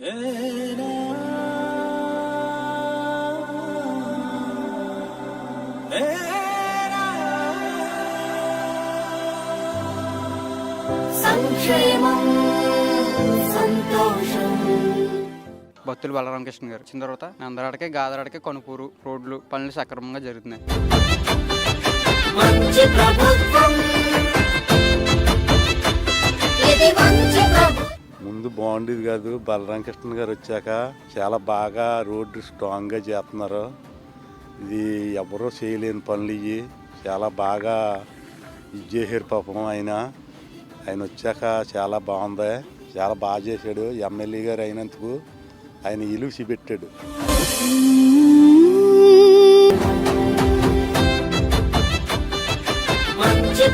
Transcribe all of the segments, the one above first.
సంక్షేమం సంతోషం. భక్తులు బలరామకృష్ణ గారు. వచ్చిన తర్వాత నందరాడకి గాదరాడకి కనుపూరు రోడ్లు పనులు సక్రమంగా జరుగుతున్నాయి. బాగుండేది కాదు. బలరామకృష్ణ గారు వచ్చాక చాలా బాగా రోడ్డు స్ట్రాంగ్గా చేస్తున్నారు. ఇది ఎవరో చేయలేని పనులు ఇవి. చాలా బాగా ఇది చేశారు పాపం ఆయన. ఆయన వచ్చాక చాలా బాగుంది. చాలా బాగా చేశాడు. ఎమ్మెల్యే గారు అయినందుకు ఆయన ఇలుసి పెట్టాడు మంచి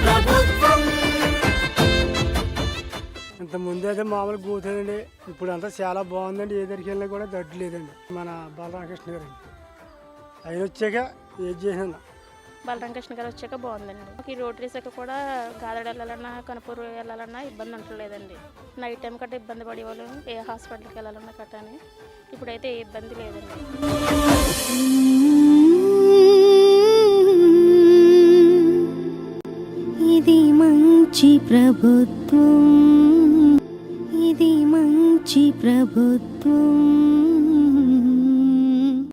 ఇంత ముందు అయితే మామూలు కూతుందండి ఇప్పుడు అంతా చాలా బాగుందండి. ఏ దగ్గరికి వెళ్ళినా కూడా దడ్డు లేదండి. మన బలరామకృష్ణ గారు ఆయన వచ్చాక ఏది చేసినా బలరామకృష్ణ గారు వచ్చాక బాగుందండి. ఈ రోటరీ శాఖ కూడా గాదడ వెళ్ళాలన్నా కనపూరు వెళ్ళాలన్నా ఇబ్బంది ఉంటలేదండి నైట్ టైం కట్ట ఇబ్బంది పడేవాళ్ళు. ఏ హాస్పిటల్కి వెళ్ళాలన్నా కట్టని. ఇప్పుడైతే ఏ ఇబ్బంది లేదండి. ఇది మంచి ప్రభుత్వం. మంచి ప్రభుత్వం